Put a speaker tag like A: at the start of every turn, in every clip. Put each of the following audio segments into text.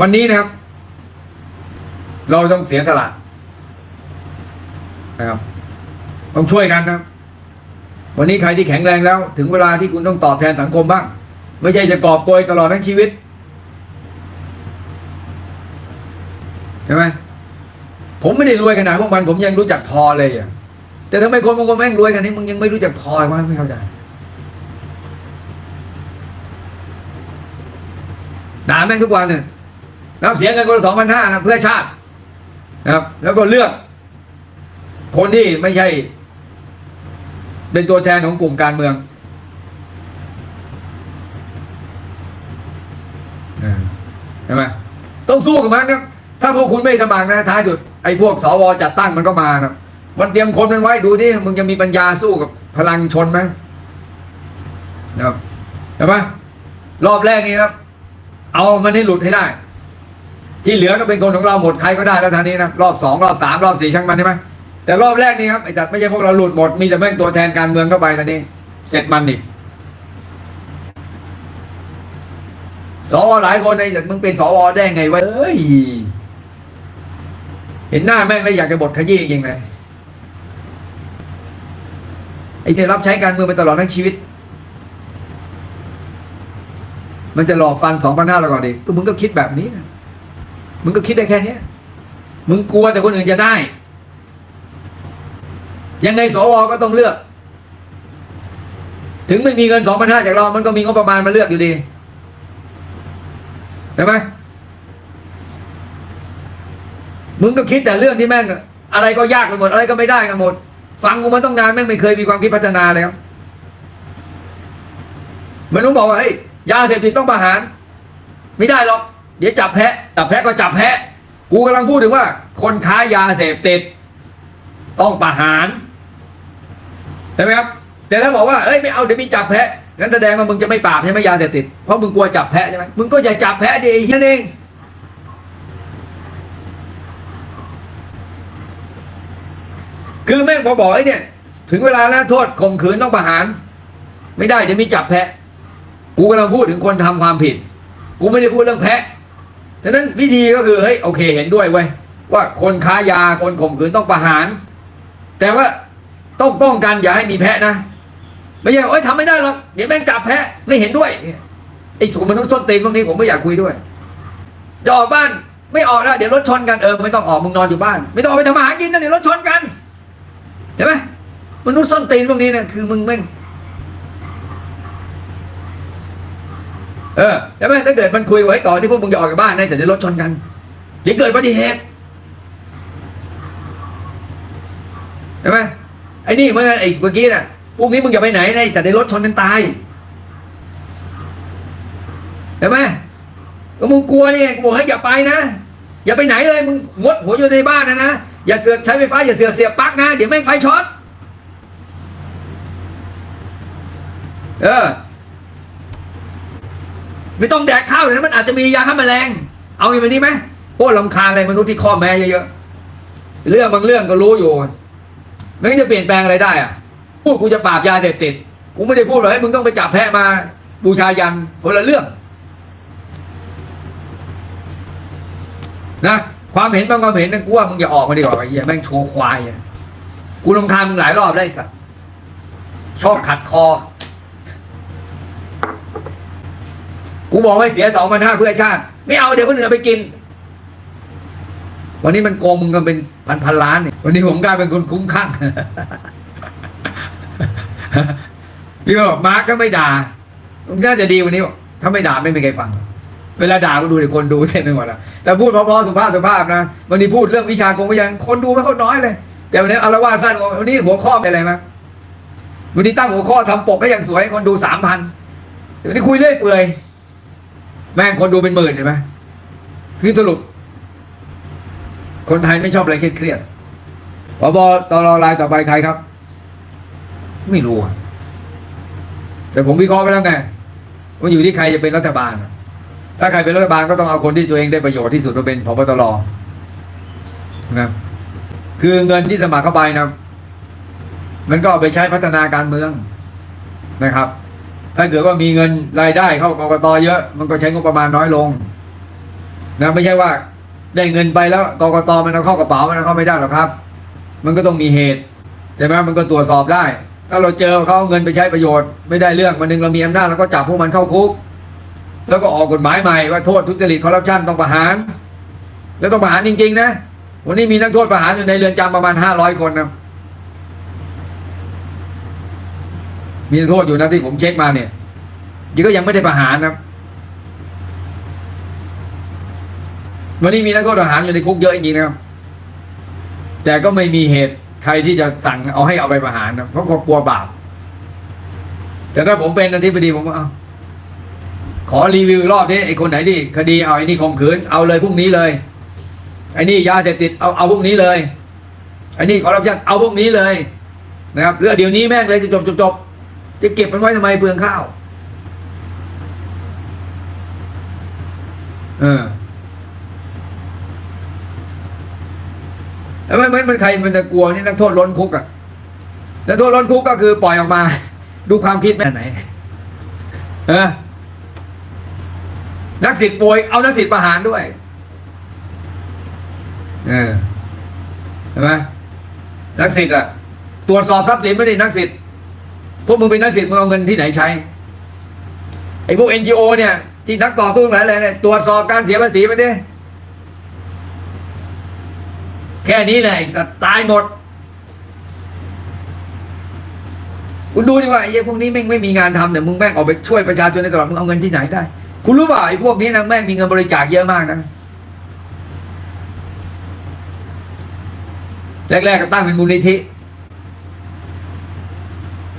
A: วันนี้นะครับ เราต้องเสียสละนะครับ ต้องช่วยกันนะครับ วันนี้ใครที่แข็งแรงแล้ว ถึงเวลาที่คุณต้องตอบแทนสังคมบ้าง ไม่ใช่จะกอบโกยตลอดทั้งชีวิตใช่ไหมผมไม่ได้รวยขนาดพวกมันผมยังรู้จักพอเลยอะแต่ทำไมคนบางคนแม่งรวยกันนี้มึงยังไม่รู้จักพอวะไม่เข้าใจด่าแม่งทุกวันเนี่ย นะครับเสียเงินคนละสองพันห้านะเพื่อชาตินะครับ แล้วก็เลือก คนที่ไม่ใช่ เป็นตัวแทนของกลุ่มการเมืองใช่ไหมต้องสู้กับมันนะถ้าพวกคุณไม่สมัครนะท้ายสุดไอ้พวกสวจัดตั้งมันก็มานะมันเตรียมคนมันไว้ดูดิมึงจะมีปัญญาสู้กับพลังชนไหมนะครับใช่ไหมรอบแรกนี้ครับ เอามันให้หลุดให้ได้ ที่เหลือก็เป็นคนของเราหมดใครก็ได้แล้วทางนี้นะรอบสองรอบสามรอบสี่ช่างมันใช่ไหมแต่รอบแรกนี่ครับไอ้จัดไม่ใช่พวกเราหลุดหมดมีแต่แม่งตัวแทนการเมืองเข้าไปทางนี้เสร็จมันอีกสวหลายคนไอ้จัดมึงเป็นสวได้ไงวะเอ้ยเห็นหน้าแม่งแล้วอยากจะบทขยี้จริงเลยไอ้ที่รับใช้การเมืองไปตลอดทั้งชีวิต มันจะหลอกฟันสองพันห้าเราก่อนดิมึงก็คิดแบบนี้นะ มึงก็คิดได้แค่นี้มึงกลัวแต่คนอื่นจะได้ ยังไงสวก็ต้องเลือก ถึงไม่มีเงินสองพันห้าจากเรา มันก็มีงบประมาณมาเลือกอยู่ดีใช่ไหมมึงก็คิดแต่เรื่องที่แม่ง อะไรก็ยากไปหมด อะไรก็ไม่ได้กันหมด ฟังกูมาต้องนานแม่งไม่เคยมีความคิดพัฒนาเลยครับมันต้องบอกว่าเฮ้ยยาเสพติดต้องประหาร ไม่ได้หรอก เดี๋ยวจับแพะจับแพะก็จับแพะ กูกำลังพูดถึงว่า คนค้ายาเสพติด ต้องประหารใช่ไหมครับ แต่ถ้าบอกว่าเอ้ยไม่เอาเดี๋ยวมีจับแพะงั้นแสดงว่ามึงจะไม่ปราบใช่ไหมยาเสพติดเพราะมึงกลัวจับแพะใช่ไหมมึงก็อย่าจับแพะดินั่นเองคือแม่งพอบอกไอ้เนี่ย ถึงเวลาแล้วโทษข่มขืนต้องประหาร ไม่ได้เดี๋ยวมีจับแพะ กูกำลังพูดถึงคนทำความผิด กูไม่ได้พูดเรื่องแพะ ฉะนั้นวิธีก็คือเฮ้ยโอเคเห็นด้วยเว้ยว่าคนค้ายาคนข่มขืนต้องประหาร แต่ว่าต้องป้องกันอย่าให้มีแพะนะ ไม่ใช่เอ้ยทำไม่ได้หรอกเดี๋ยวแม่งจับแพะไม่เห็นด้วยไอ้สุมนุษย์ส้นตีนพวกนี้ผมไม่อยากคุยด้วยจะออกบ้านไม่ออกนะเดี๋ยวรถชนกันเออไม่ต้องออกมึงนอนอยู่บ้าน ไม่ต้องไปทำมาหากินนะเดี๋ยวรถชนกันเห็นไหมมนุษย์ส้นตีนพวกนี้เนี่ยคือมึงแม่ง เออใช่ไหมถ้าเกิดมันคุยไว้ต่อที่พวกมึงจะออกจากบ้านได้แต่เดี๋ยวรถชนกันเดี๋ยวเกิดอุบัติเหตุใช่ไหมไอ้นี่เมื่อไอ้เมื่อกี้น่ะพวกนี้มึงอย่าไปไหนในะไอ้สัตว์ในรถชนกันตายใช่ไหมก็มึงกลัวนี่กูบอกให้อย่าไปนะ อย่าไปไหนเลยมึงงดหัวอยู่ในบ้านนะนะอย่าเสือกใช้ไฟฟ้าอย่าเสือกเสียบปลั๊กนะเดี๋ยวแม่งไฟช็อตเออ ไม่ต้องแดกข้าวเลยนะมันอาจจะมียาฆ่าแมลง เอาอย่างนี้ไหมโคตรลำคาญอะไรมนุษย์ที่ข้อแม้เยอะๆเรื่องบางเรื่องก็รู้อยู่ไม่งั้นจะเปลี่ยนแปลงอะไรได้อะพูดกูจะปราบยาเสพติดกูไม่ได้พูดเลยให้มึงต้องไปจับแพะมา บูชายันคนละเรื่องนะความเห็นบางความเห็นนะกูว่ามึงอย่าออกมาดีกว่าไอ้เหี้ยแม่งโชว์ควายอะกูลำคาญมึงหลายรอบได้สัสชอบขัดคอ กูบอกไว้เสียสองพันห้าเพื่อชาติ ไม่เอาเดี๋ยวคนอื่นเอาไปกิน วันนี้มันโกงมึงกันเป็นพันพันล้านเนี่ยวันนี้ผมกลายเป็นคนคุ้มข้างพี่บอกมาร์กก็ไม่ด่ามันน่าจะดีวันนี้บอกถ้าไม่ด่าไม่มีใครฟัง เวลาด่าก็ดูแต่คนดูเต็มไปหมดอะแต่พูดเพราะๆสุภาพสุภาพนะวันนี้พูดเรื่องวิชาโกงวิชาคนดูไม่ค่อยน้อยเลย แต่วันนี้อารวาสสั้นวันนี้หัวข้อเป็นอะไรมั้ยวันนี้ตั้งหัวข้อทำปกให้อย่างสวยคนดูสามพันวันนี้คุยเรื่อยเปื่อย แม่งคนดูเป็นหมื่นเห็นไหมคือสรุป คนไทยไม่ชอบอะไรเครียดๆพบตรรายต่อไปใครครับ ไม่รู้อะแต่ผมวิเคราะห์ไปแล้วไงว่าอยู่ที่ใครจะเป็นรัฐบาล ถ้าใครเป็นรัฐบาลก็ต้องเอาคนที่ตัวเองได้ประโยชน์ที่สุดมาเป็นพบตรนะคือเงินที่สมัครเข้าไปนะ มันก็เอาไปใช้พัฒนาการเมืองนะครับ ถ้าเกิดว่ามีเงินรายได้เข้ากกตเยอะ มันก็ใช้งบประมาณน้อยลงนะไม่ใช่ว่าได้เงินไปแล้วกกตมันเอาเข้ากระเป๋ามันเอาเข้าไม่ได้หรอกครับ มันก็ต้องมีเหตุใช่ไหมมันก็ตรวจสอบได้ ถ้าเราเจอเขาเอาเงินไปใช้ประโยชน์ ไม่ได้เรื่องวันหนึ่งเรามีอำนาจเราก็จับพวกมันเข้าคุก แล้วก็ออกกฎหมายใหม่ว่าโทษทุจริตคอร์รัปชันต้องประหาร แล้วต้องประหารจริง ๆ นะ วันนี้มีนักโทษประหารอยู่ในเรือนจำประมาณห้าร้อยคนนะ มีโทษอยู่นะที่ผมเช็คมาเนี่ยยังก็ยังไม่ได้ประหารครับ วันนี้มีนักโทษประหารอยู่ในคุกเยอะจริงนะครับ แต่ก็ไม่มีเหตุใครที่จะสั่งเอาให้เอาไปประหารนะเพราะกลัวบาป แต่ถ้าผมเป็นอธิบดีผมว่าเอาขอรีวิวรอบนี้ไอ้คนไหนที่คดีเอาไอ้นี่ข่มขืนเอาเลยพรุ่งนี้เลยไอ้นี่ยาเสพติดเอาเอาพวกนี้เลยไอ้นี่คอร์รัปชันเอาพวกนี้เลยนะครับเรื่องเดี๋ยวนี้แม่งเลยจะจบจบจบ จะเก็บมันไว้ทำไมเปลืองข้าว เออแล้วมันมันมันใครมันจะกลัวนี่นักโทษล้นคุกอะนักโทษล้นคุกก็คือปล่อยออกมา ดูความคิดแม่ไหนเออนักสิทธิ์ป่วยเอานักสิทธิ์ประหารด้วย เออเห็นไหมนักสิทธิ์อะตรวจสอบทรัพย์สินไม่ได้นักสิทธิ์ พวกมึงเป็นนักสิทธิ์มึงเอาเงินที่ไหนใช้ไอ้พวก NGO เนี่ย ที่นักต่อสู้หลายแหล่เนี่ยตรวจสอบการเสียภาษีไปดิแค่นี้แหละสัตว์ตายหมด คุณดูดีกว่าไอ้พวกนี้แม่งไม่มีงานทำแต่มึงแม่งออกไปช่วยประชาชนในตลอดมึงเอาเงินที่ไหนได้ คุณรู้เปล่าไอ้พวกนี้นะแม่งมีเงินบริจาคเยอะมากนะแรกๆก็ตั้งเป็นมูลนิธิ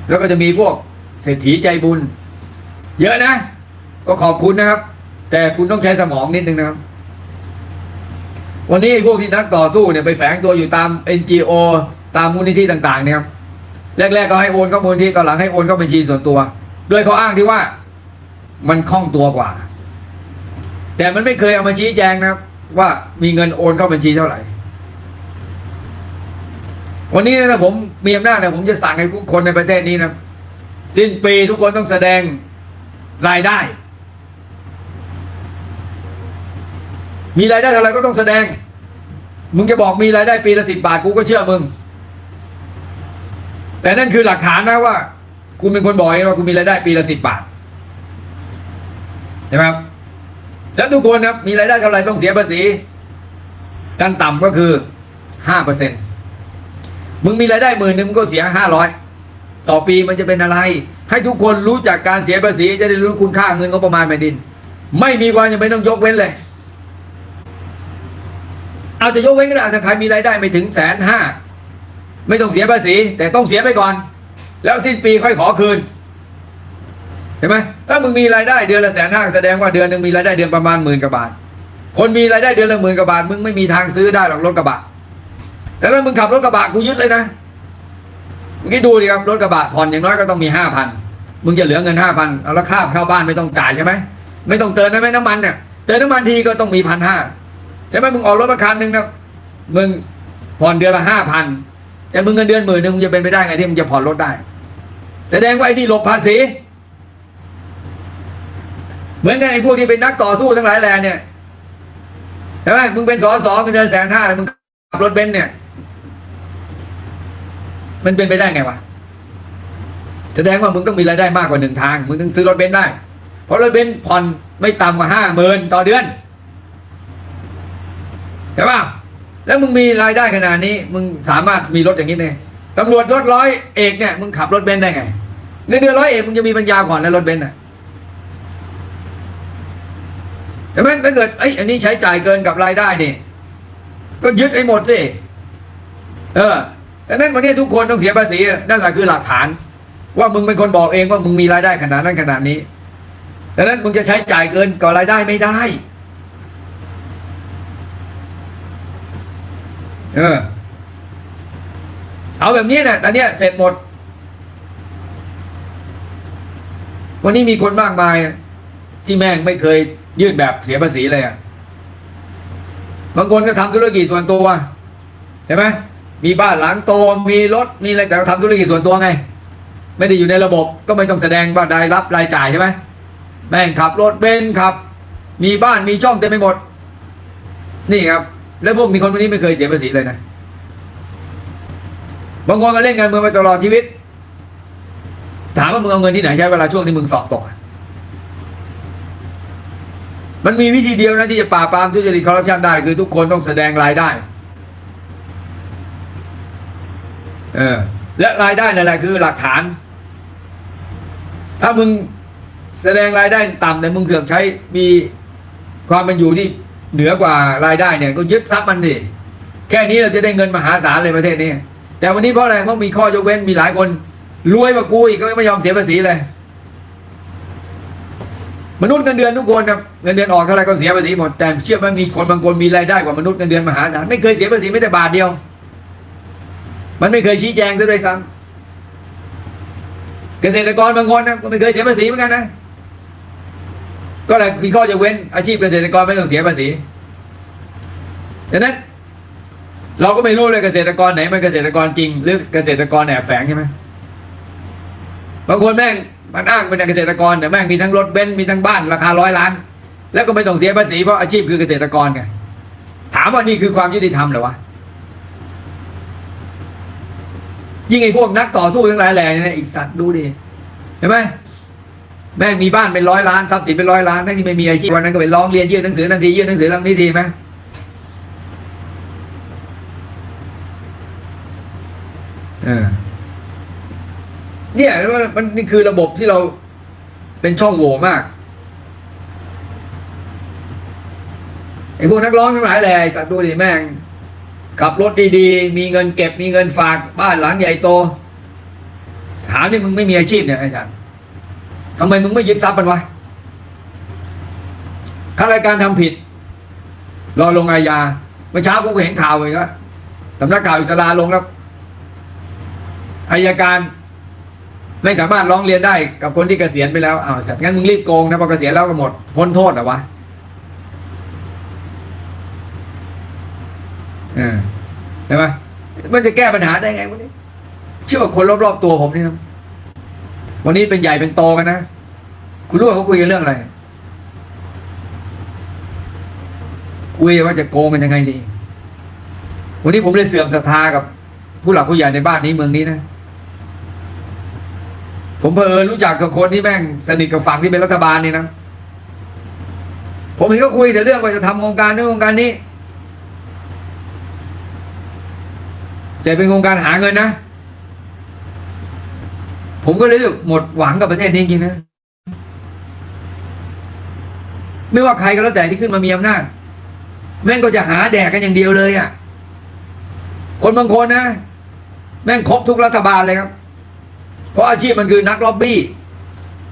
A: แล้วก็จะมีพวกเศรษฐีใจบุญ เยอะนะ ก็ขอบคุณนะครับ แต่คุณต้องใช้สมองนิดนึงนะครับ วันนี้ไอ้พวกที่นักต่อสู้เนี่ยไปแฝงตัวอยู่ตาม NGO ตามมูลนิธิต่างๆ เนี่ยครับแรก ๆ ก็ให้โอนเข้ามูลนิธิตอนหลังให้โอนเข้าบัญชีส่วนตัว ด้วยเขาอ้างที่ว่า มันคล่องตัวกว่า แต่มันไม่เคยเอามาชี้แจงนะครับ ว่ามีเงินโอนเข้าบัญชีเท่าไหร่ วันนี้นะผมมีอำนาจนี่ยผมจะสั่งให้ทุกคนในประเทศนี้นะสิ้นปีทุกคนต้องแสดงรายได้ มีรายได้เท่าไรก็ต้องแสดง มึงจะบอกมีรายได้ปีละสิบบาทกูก็เชื่อมึง แต่นั่นคือหลักฐานนะว่าคุณเป็นคนบอกเองว่าคุณมีรายได้ปีละสิบบาทใช่ไหมครับแล้วทุกคนนะครับมีรายได้เท่าไรต้องเสียภาษีขั้นต่ำก็คือห้าเปอร์เซ็นต์ มึงมีรายได้หมื่นหนึ่งมึงก็เสียห้าร้อยต่อปีมันจะเป็นอะไร ให้ทุกคนรู้จักการเสียภาษีจะได้รู้คุณค่าเงินงบประมาณแผ่นดิน ไม่มีความจำเป็นต้องยกเว้นเลย เอาจะยกเว้นก็ได้ถ้าใครมีรายได้ไม่ถึงแสนห้าไม่ต้องเสียภาษี แต่ต้องเสียไปก่อน แล้วสิ้นปีค่อยขอคืนเห็นไหมถ้ามึงมีรายได้เดือนละแสนห้าแสดงว่าเดือนหนึ่งมีรายได้เดือนประมาณหมื่นกว่าบาท คนมีรายได้เดือนละหมื่นกว่าบาทมึงไม่มีทางซื้อได้หรอกรถกระบะ แต่ถ้ามึงขับรถกระบะกูยึดเลยนะเมื่อกี้ดูดิครับรถกระบะผ่อนอย่างน้อยก็ต้องมีห้าพันมึงจะเหลือเงินห้าพันเอาแล้วค่าเข้าบ้านไม่ต้องจ่ายใช่ไหมไม่ต้องเติมได้ไหมน้ำมันเนี่ยเติมน้ำมันทีก็ต้องมีพันห้าใช่ไหมมึงออกรถมาคันหนึ่งนะมึงผ่อนเดือนละห้าพันแต่มึงเงินเดือนหมื่นหนึ่งมึงจะเป็นไปได้ไงที่มึงจะผ่อนรถได้ แสดงว่าไอ้นี่หลบภาษี เหมือนกันไอ้พวกที่เป็นนักต่อสู้ทั้งหลายแหล่เนี่ยใช่ไหมมึงเป็นสอสอเงินเดือนแสนห้ามึงขับรถเบนซ์เนี่ย มันเป็นไปได้ไงวะแสดงว่ามึงต้องมีรายได้มากกว่าหนึ่งทาง มึงต้องซื้อรถเบนซ์ได้ เพราะรถเบนซ์ผ่อนไม่ต่ำกว่าห้าหมื่นต่อเดือนใช่ป่ะแล้วมึงมีรายได้ขนาดนี้ มึงสามารถมีรถอย่างนี้เนี่ยตำรวจรถร้อยเอกเนี่ยมึงขับรถเบนซ์ได้ไงเงินเดือนร้อยเอกมึงจะมีปัญญาผ่อนแล้วรถเบนซ์อะใช่ไหมถ้าเกิดไอ้อันนี้ใช้จ่ายเกินกับรายได้นี่ ก็ยึดไอ้หมดสิเออ ดังนั้นวันนี้ทุกคนต้องเสียภาษีนั่นแหละคือหลักฐาน ว่ามึงเป็นคนบอกเองว่ามึงมีรายได้ขนาดนั้นขนาดนี้ดังนั้นมึงจะใช้จ่ายเกินกับรายได้ไม่ได้ เออ เอาแบบนี้นะตอนนี้เสร็จหมด วันนี้มีคนมากมาย ที่แม่งไม่เคยยื่นแบบเสียภาษีเลยอะบางคนก็ทำธุรกิจส่วนตัวใช่ไหม มีบ้านหลังโตมีรถมีอะไรแต่ทำธุรกิจส่วนตัวไง ไม่ได้อยู่ในระบบก็ไม่ต้องแสดงว่ารายรับรายจ่ายใช่ไหมแม่งขับรถเบนซ์ขับ มีบ้านมีช่องเต็มไปหมด นี่ครับ แล้วพวกมีคนพวกนี้ไม่เคยเสียภาษีเลยนะบางคนก็เล่นการเมืองมาตลอดชีวิต ถามว่ามึงเอาเงินที่ไหนใช้เวลาช่วงที่มึงสอบตกมันมีวิธีเดียวนะที่จะปราบปรามทุจริตคอร์รัปชันได้คือทุกคนต้องแสดงรายได้ เออ และรายได้นั่นแหละคือหลักฐาน ถ้ามึงแสดงรายได้ต่ำแต่มึงเสือกใช้มีความเป็นอยู่ที่เหนือกว่ารายได้เนี่ย ก็ยึดทรัพย์มันดิแค่นี้เราจะได้เงินมหาศาลเลยประเทศนี้ แต่วันนี้เพราะอะไรเพราะมีข้อยกเว้นมีหลายคนรวยกว่ากูอีกก็ไม่ยอมเสียภาษีเลย มนุษย์เงินเดือนทุกคนครับเงินเดือนออกเท่าไรก็เสียภาษีหมดแต่เชื่อว่ามีคนบางคนมีรายได้กว่ามนุษย์เงินเดือนมหาศาลไม่เคยเสียภาษีไม่แต่บาทเดียว มันไม่เคยชี้แจงซะด้วยซ้ำเกษตรกรบางคนนะก็ไม่เคยเสียภาษีเหมือนกันนะ ก็เลยมีข้อยกเว้นอาชีพเกษตรกรไม่ต้องเสียภาษีดังนั้น เราก็ไม่รู้เลยเกษตรกรไหนมันเกษตรกรจริง หรือเกษตรกรแอบแฝงใช่ไหมบางคนแม่งมันอ้างเป็นเกษตรกรแต่แม่งมีทั้งรถเบนซ์มีทั้งบ้านราคาร้อยล้าน แล้วก็ไม่ต้องเสียภาษีเพราะอาชีพคือเกษตรกรไงถามว่านี่คือความยุติธรรมหรือวะ ยิ่งไอ้พวกนักต่อสู้ทั้งหลายแหล่เนี่ยนะไอีสัตว์ดูดิเห็นไหมแม่งมีบ้านเป็นร้อยล้านทรัพย์สินเป็นร้อยล้านแม่งนี่ไม่มีอาชีพวันนั้นก็ไปร้องเรียนยื่นหนังสือนันทียื่นหนังสือเรื่องนี้ทีไหมเออเนี่ยว่ามันนี่คือระบบที่เราเป็นช่องโหว่มากไอ้พวกนักร้องทั้งหลายแหละไอสัตว์ดูดิแม่ง ขับรถดีๆ มีเงินเก็บมีเงินฝากบ้านหลังใหญ่โต ถามนี่มึงไม่มีอาชีพเนี่ยอาจารย์ทำไมมึงไม่ยึดทรัพย์มันวะข้ารายการทำผิด รอลงอาญาเมื่อเช้าผมก็เห็นข่าวเลยว่าสำนักข่าวอิสราลงแล้วอายการไม่สามารถร้องเรียนได้กับคนที่เกษียณไปแล้วอ้าวสัตว์งั้นมึงรีบโกงนะพอเกษียณแล้วก็หมดพ้นโทษเหรอวะ ออใช่ไหมมันจะแก้ปัญหาได้ไงวันนี้เชื่อว่าคนรอบๆตัวผมนี่ครับวันนี้เป็นใหญ่เป็นโตกันนะคุณรู้ว่าเขาคุยกันเรื่องอะไรคุยว่าจะโกงกันยังไงดี วันนี้ผมเลยเสื่อมศรัทธากับ ผู้หลักผู้ใหญ่ในบ้านนี้เมืองนี้นะ ผมเพอรู้จักกับคนที่แม่งสนิทกับฝั่งที่เป็นรัฐบาลนี่นะ ผมเห็นเขาคุยแต่เรื่องว่าจะทำโครงการนู้นโครงการนี้ จะเป็นโครงการหาเงินนะ ผมก็เลยรู้สึกหมดหวังกับประเทศนี้จริงๆนะ ไม่ว่าใครก็แล้วแต่ที่ขึ้นมามีอำนาจแม่งก็จะหาแดกกันอย่างเดียวเลยอะ่ะ คนบางคนนะ แม่งครบทุกรัฐบาลเลยครับ เพราะอาชีพมันคือนักล็อบบี้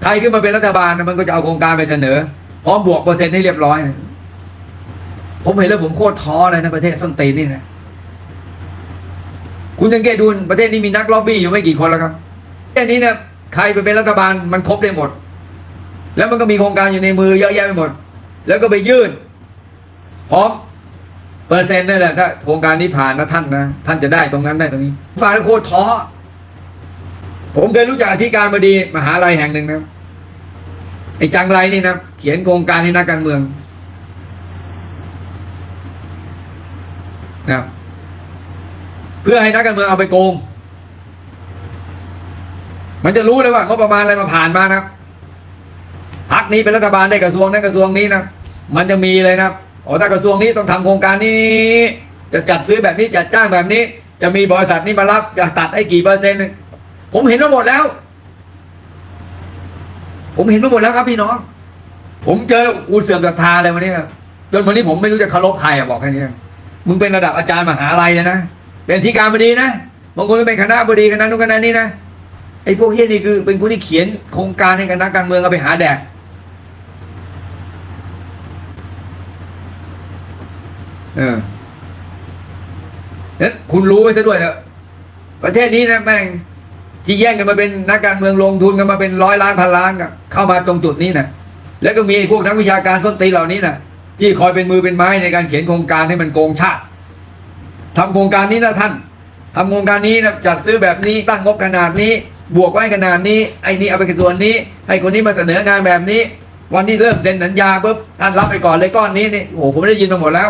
A: ใครขึ้นมาเป็นรัฐบาลนะมันก็จะเอาโครงการไปเสนอ พร้อมบวกเปอร์เซ็นต์ให้เรียบร้อยนะผมเห็นแล้วผมโคตรท้อเลยนะประเทศส้นตีนนี่นะ คุณสังเกตดูประเทศนี้มีนักล็อบบี้อยู่ไม่กี่คนแล้วครับประเทศนี้เนี่ยใครไปเป็นรัฐบาลมันครบได้หมด แล้วมันก็มีโครงการอยู่ในมือเยอะแยะไปหมด แล้วก็ไปยื่น พร้อมเปอร์เซ็นต์นั่นแหละถ้าโครงการนี้ผ่านนะท่านนะท่านจะได้ตรงนั้นได้ตรงนี้ฝ่ายโคตรท้อผมเคยรู้จักอธิการบดีมหาลัยแห่งหนึ่งนะไอ้จังไรนี่นะเขียนโครงการให้นักการเมืองนะเพื่อให้นักการเมืองเอาไปโกง มันจะรู้เลยว่างบประมาณอะไรมาผ่านมานะพักนี้เป็นรัฐบาลได้กระทรวงนั้นกระทรวงนี้นะมันจะมีเลยนะอ๋อถ้ากระทรวงนี้ต้องทำโครงการนี้ จะจัดซื้อแบบนี้จัดจ้างแบบนี้ จะมีบริษัทนี้มารับจะตัดให้กี่เปอร์เซ็นต์ผมเห็นมาหมดแล้ว ผมเห็นมาหมดแล้วครับพี่น้อง ผมเจอกูเสื่อมศรัทธาเลยวันนี้จนวันนี้ผมไม่รู้จะเคารพใครอะบอกแค่นี้มึงเป็นระดับอาจารย์มหาลัยเลยนะ เป็นอธิการบดีนะบางคนก็เป็นคณะบดีคณะนู้นคณะนี้นะไอ้พวกเฮียนี่คือเป็นคนที่เขียนโครงการให้กับนักการเมืองเอาไปหาแดกเออนั้นคุณรู้ไว้ซะด้วยเถอะประเทศนี้นะแม่งที่แย่งกันมาเป็นนักการเมืองลงทุนกันมาเป็นร้อยล้านพันล้านก็เข้ามาตรงจุดนี้นะแล้วก็มีไอ้พวกนักวิชาการส้นตีเหล่านี้นะที่คอยเป็นมือเป็นไม้ในการเขียนโครงการให้มันโกงชาติ ทำโครงการนี้นะท่านทำโครงการนี้นะจัดซื้อแบบนี้ตั้งงบขนาดนี้ บวกไว้ขนาดนี้ไอ้นี่เอาไปส่วนนี้ให้คนนี้มาเสนองานแบบนี้ วันนี้เริ่มเซ็นสัญญาปุ๊บท่านรับไปก่อนเลยก้อนนี้นี่โอ้โหผมได้ยินมาหมดแล้ว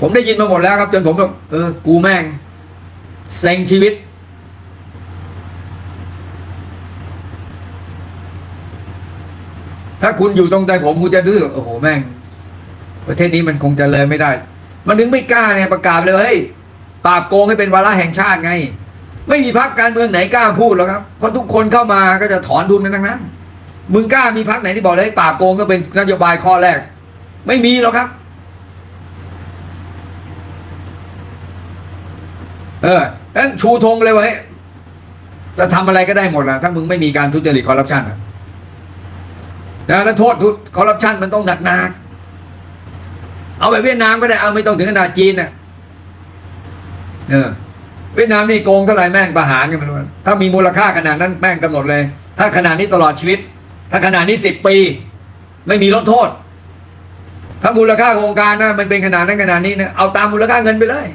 A: ผมได้ยินมาหมดแล้วครับ จนผมแบบเออกูแม่งเซ็งชีวิต ถ้าคุณอยู่ตรงใจผมคุณจะดื้อโอ้โหแม่ง ประเทศนี้มันคงจะเลยไม่ได้ มันถึงไม่กล้าเนี่ยประกาศเลยเฮ้ยปราบโกงให้เป็นวาระแห่งชาติไง ไม่มีพรรคการเมืองไหนกล้าพูดหรอกครับเพราะทุกคนเข้ามาก็จะถอนทุนกันทั้งนั้น มึงกล้ามีพรรคไหนที่บอกเลยปราบโกงก็เป็นนโยบายข้อแรก ไม่มีหรอกครับ เออนั้นชูธงเลยวะเฮ้ยจะทำอะไรก็ได้หมดนะถ้ามึงไม่มีการทุจริตคอร์รัปชันนะแล้วโทษทุจคอร์รัปชันมันต้องหนักหนัก เอาแบบเวียดนามก็ได้เอาไม่ต้องถึงขนาดจีนนะเออเวียดนามนี่โกงเท่าไหร่แม่งประหารกันไปเลยถ้ามีมูลค่าขนาดนั้นแม่งกำหนดเลย ถ้าขนาดนี้ตลอดชีวิต ถ้าขนาดนี้สิบปี ไม่มีลดโทษ ถ้ามูลค่าโครงการนะมันเป็นขนาดนั้นขนาดนี้นะเอาตามมูลค่าเงินไปเลย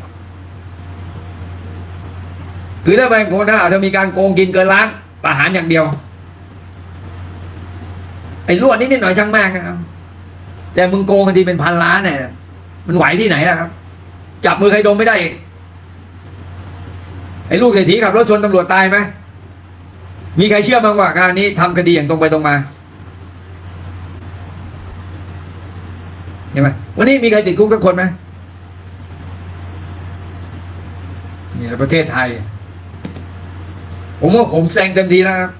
A: คือถ้าแบงค์โคด้าถ้ามีการโกงกินเกินล้านประหารอย่างเดียวไอ้รั่วนิดนิดหน่อยช่างแม่งนะครับ แต่มึงโกงกันทีเป็นพันล้านเนี่ยมันไหวที่ไหนล่ะครับ จับมือใครดมไม่ได้อีกไอ้ลูกเศรษฐีขับรถชนตำรวจตายไหมมีใครเชื่อบ้งว่าการนี้ทำคดีอย่างตรงไปตรงมาเห็นไหมวันนี้มีใครติดคุกสักคนไหมนี่ประเทศไทย ผมว่าผมแซงเต็มทีแล้วครับ